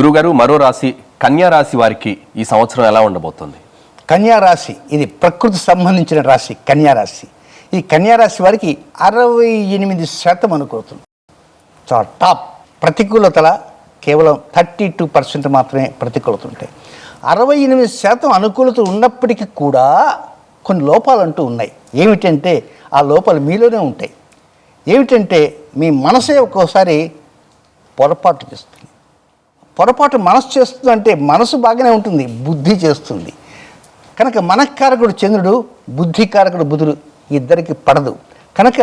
గురుగారు మరో రాశి కన్యా రాశి వారికి ఈ సంవత్సరం ఎలా ఉండబోతుంది? కన్యా రాశి ఇది ప్రకృతి సంబంధించిన రాశి కన్యా రాశి. ఈ కన్యా రాశి వారికి అరవై ఎనిమిది శాతం అనుకూలతుంది చాలా టాప్. ప్రతికూలతల కేవలం థర్టీ టూ పర్సెంట్ మాత్రమే ప్రతికూలత ఉంటాయి. అరవై ఎనిమిది శాతం అనుకూలత ఉన్నప్పటికీ కూడా కొన్ని లోపాలు అంటూ ఉన్నాయి. ఏమిటంటే ఆ లోపాలు మీలోనే ఉంటాయి. ఏమిటంటే మీ మనసే ఒక్కోసారి పొరపాటు చేస్తుంది. పొరపాటు మనసు చేస్తుంది అంటే మనసు బాగానే ఉంటుంది బుద్ధి చేస్తుంది. కనుక మనకారకుడు చంద్రుడు బుద్ధికారకుడు బుధుడు ఇద్దరికి పడదు. కనుక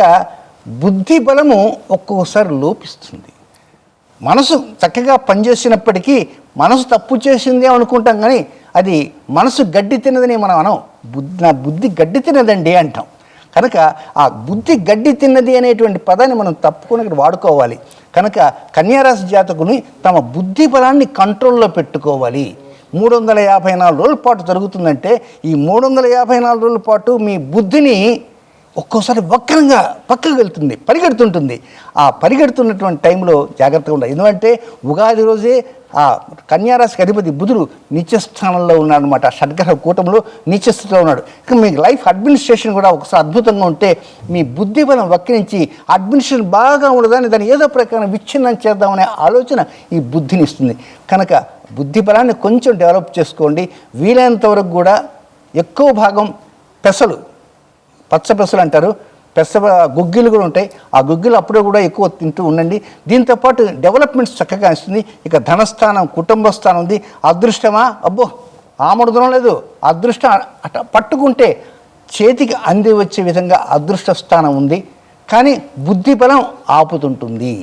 బుద్ధి బలము ఒక్కొక్కసారి లోపిస్తుంది. మనసు చక్కగా పనిచేసినప్పటికీ మనసు తప్పు చేసిందే అనుకుంటాం కానీ అది మనసు గడ్డి తినదని మనం అనం. బుద్ధి నా బుద్ధి గడ్డి తినదండి అంటాం. కనుక ఆ బుద్ధి గడ్డి తిన్నది అనేటువంటి పదాన్ని మనం తప్పుకొని ఇక్కడ వాడుకోవాలి. కనుక కన్యారాశి జాతకుని తమ బుద్ధి బలాన్ని కంట్రోల్లో పెట్టుకోవాలి. మూడు వందల యాభై నాలుగు రోజుల పాటు జరుగుతుందంటే ఈ మూడు వందల యాభై నాలుగు రోజుల పాటు మీ బుద్ధిని ఒక్కోసారి వక్రంగా పక్కకు వెళ్తుంది పరిగెడుతుంటుంది. ఆ పరిగెడుతున్నటువంటి టైంలో జాగ్రత్తగా ఉండాలి. ఎందుకంటే ఉగాది రోజే ఆ కన్యారాశికి అధిపతి బుధుడు నిత్యస్థానంలో ఉన్నాడు అనమాట షడ్గ్రహ కూటంలో నిత్యస్థితిలో ఉన్నాడు. ఇక మీ లైఫ్ అడ్మినిస్ట్రేషన్ కూడా ఒకసారి అద్భుతంగా ఉంటే మీ బుద్ధి బలం వక్రించి అడ్మినిస్ట్రేషన్ బాగా ఉండదని దాన్ని ఏదో ప్రకారం విచ్ఛిన్నం చేద్దామనే ఆలోచన ఈ బుద్ధిని ఇస్తుంది. కనుక బుద్ధి బలాన్ని కొంచెం డెవలప్ చేసుకోండి. వీలైనంత వరకు కూడా ఎక్కువ భాగం పెసలు పచ్చ పెసలు అంటారు. పెస గుగ్గిలు కూడా ఉంటాయి. ఆ గుగ్గిలు అప్పుడే కూడా ఎక్కువ తింటూ ఉండండి. దీంతోపాటు డెవలప్మెంట్స్ చక్కగా ఇస్తుంది ఇక ధనస్థానం కుటుంబ స్థానం ఉంది. అదృష్టమా? అబ్బో! ఆమడుదనం లేదు. అదృష్టం అట పట్టుకుంటే చేతికి అంది వచ్చే విధంగా అదృష్ట స్థానం ఉంది. కానీ బుద్ధిబలం ఆపుతుంటుంది.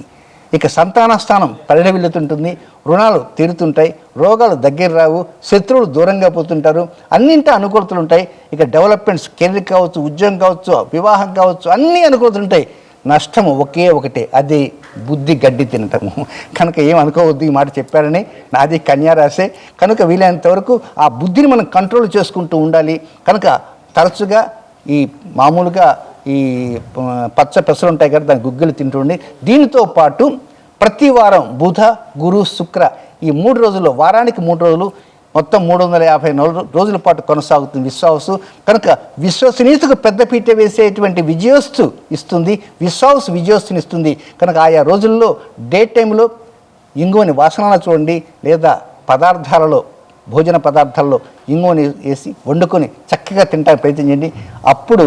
ఇక సంతాన స్థానం పరిడవిల్లుతుంటుంది రుణాలు తీరుతుంటాయి రోగాలు దగ్గర రావు శత్రువులు దూరంగా పోతుంటారు అన్నింటి అనుకూలతలు ఉంటాయి. ఇక డెవలప్మెంట్స్ కెరీర్ కావచ్చు ఉద్యోగం కావచ్చు వివాహం కావచ్చు అన్నీ అనుకూలతలు ఉంటాయి. నష్టము ఒకే ఒకటే అది బుద్ధి గడ్డి తినటము. కనుక ఏం అనుకోవద్దు ఈ మాట చెప్పారని నాది కన్యారాసే కనుక వీలైనంత వరకు ఆ బుద్ధిని మనం కంట్రోల్ చేసుకుంటూ ఉండాలి. కనుక తరచుగా ఈ మామూలుగా ఈ పచ్చ పెసలు ఉంటాయి కదా దాని గుగ్గిలు తింటుండి దీనితో పాటు ప్రతి వారం బుధ గురు శుక్ర ఈ మూడు రోజుల్లో వారానికి మూడు రోజులు మొత్తం మూడు వందల యాభై నాలుగు రోజుల పాటు కొనసాగుతుంది విశ్వాసు. కనుక విశ్వసనీయతకు పెద్దపీట వేసేటువంటి విజయోస్తు ఇస్తుంది విశ్వాసు విజయోస్తుని ఇస్తుంది. కనుక ఆయా రోజుల్లో డే టైంలో ఇంగువని వాసనలు చూడండి లేదా పదార్థాలలో భోజన పదార్థాల్లో ఇంగువని వేసి వండుకొని చక్కగా తింటానికి ప్రయత్నం చేయండి. అప్పుడు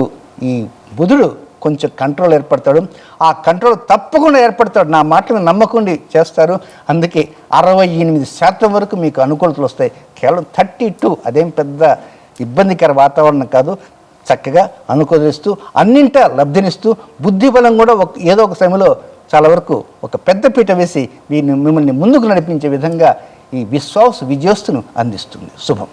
ఈ బుధుడు కొంచెం కంట్రోల్ ఏర్పడతాడు. ఆ కంట్రోల్ తప్పకుండా ఏర్పడతాడు. నా మాటలు నమ్మకండి చేస్తారు. అందుకే అరవై ఎనిమిది శాతం వరకు మీకు అనుకూలతలు వస్తాయి. కేవలం థర్టీ టూ అదేం పెద్ద ఇబ్బందికర వాతావరణం కాదు. చక్కగా అనుకూలిస్తూ అన్నింటా లబ్ధినిస్తూ బుద్ధి బలం కూడా ఒక ఏదో ఒక సమయంలో చాలా వరకు ఒక పెద్ద పీట వేసి వీరిని మిమ్మల్ని ముందుకు నడిపించే విధంగా ఈ విశ్వాస విజయోస్తును అందిస్తుంది. శుభం.